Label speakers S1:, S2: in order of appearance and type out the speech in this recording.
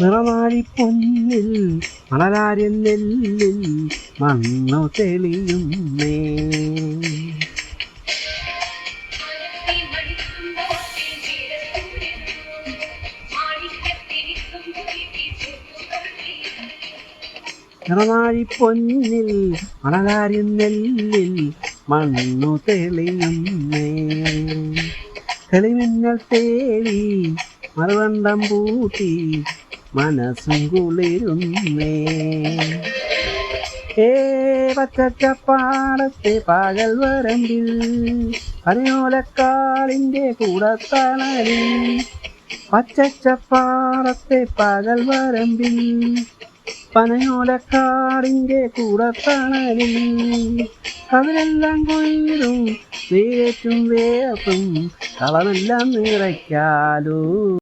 S1: നിറനാഴി പൊന്നിൽ മണലാര്യൻ നെല്ലിൽ മണ്ണു തെളിയുന്നേ. നിറനാഴി പൊന്നിൽ മണലാര്യൻ നെല്ലിൽ മണ്ണു തെളിയുന്നേ. തെളിമിന്നൽ തേടി മറുവണ്ടം പൂട്ടി മനസ്സും കുളിരുന്നേ ഏ പച്ചപ്പാടത്തെ പകൽ വരമ്പിൽ പനയോലക്കാളിന്റെ കൂടത്തണലിൽ പച്ചച്ചപ്പാടത്തെ പകൽ വരമ്പിൽ പനയോലക്കാടിന്റെ കൂടത്തണലിൽ അതിലെല്ലാം കൊയ്തും വേറ്റും വേപ്പും കളമെല്ലാം നിറയ്ക്കാലോ.